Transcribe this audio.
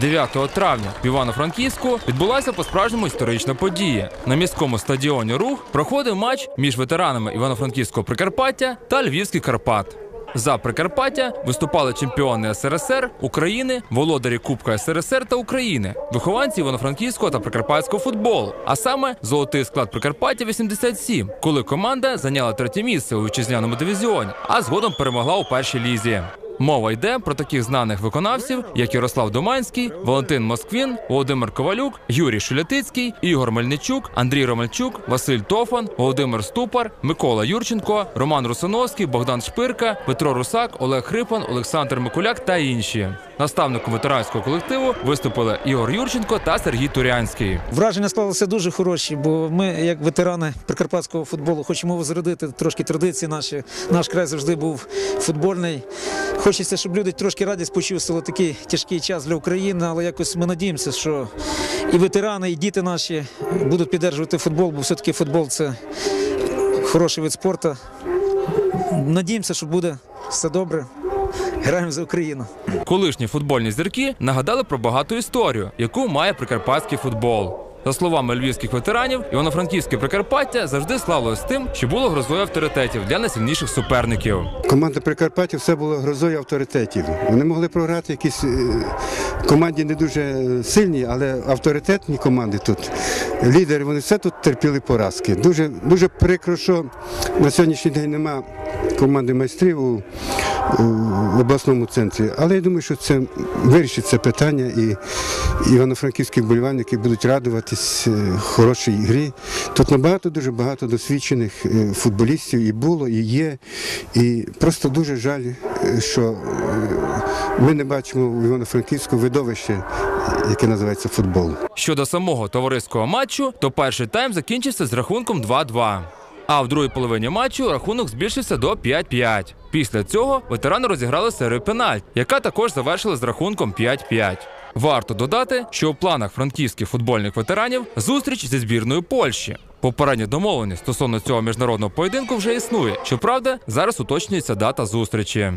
9 травня в Івано-Франківську відбулася по-справжньому історична подія. На міському стадіоні Рух проходив матч між ветеранами Івано-Франківського Прикарпаття та Львівських Карпат. За Прикарпаття виступали чемпіони СРСР, України, володарі Кубка СРСР та України, вихованці Івано-Франківського та Прикарпатського футболу, а саме золотий склад Прикарпаття 87, коли команда зайняла третє місце у вітчизняному дивізіоні, а згодом перемогла у першій лізі. Мова йде про таких знаних виконавців, як Ярослав Доманський, Валентин Москвін, Володимир Ковалюк, Юрій Шулятицький, Ігор Мельничук, Андрій Ромальчук, Василь Тофан, Володимир Ступар, Микола Юрченко, Роман Русановський, Богдан Шпирка, Петро Русак, Олег Хрипан, Олександр Микуляк та інші. Наставником ветеранського колективу виступили Ігор Юрченко та Сергій Турянський. Враження склалися дуже хороші, бо ми, як ветерани прикарпатського футболу, хочемо возродити трошки традиції наші. Наш край завжди був футбольний. Хочеться, щоб люди трошки радість почувствували такий тяжкий час для України, але якось ми надіємося, що і ветерани, і діти наші будуть підтримувати футбол, бо все-таки футбол це хороший вид спорту. Надіємося, що буде все добре. Граємо за Україну. Колишні футбольні зірки нагадали про багату історію, яку має прикарпатський футбол. За словами львівських ветеранів, Івано-Франківське Прикарпаття завжди славилось тим, що було грозою авторитетів для найсильніших суперників. Команда Прикарпаття все було грозою авторитетів. Вони могли програти якісь е, команді не дуже сильні, але авторитетні команди тут. Лідери, вони все тут терпіли поразки. Дуже, дуже прикро, що на сьогоднішній день нема команди майстрів у, у обласному центрі. Але я думаю, що це вирішить це питання і івано-франківські вболівальники будуть радуватись е, хорошій грі. Тут набагато дуже багато досвідчених е, футболістів і було, і є. І просто дуже жаль, е, що ми не бачимо в Івано-Франківську видовище, яке називається футбол. Щодо самого товариського матчу, то перший тайм закінчився з рахунком 2-2. А в другій половині матчу рахунок збільшився до 5-5. Після цього ветерани розіграли серію пенальт, яка також завершила з рахунком 5-5. Варто додати, що у планах франківських футбольних ветеранів зустріч зі збірною Польщі. Попередня домовленість стосовно цього міжнародного поєдинку вже існує. Щоправда, зараз уточнюється дата зустрічі.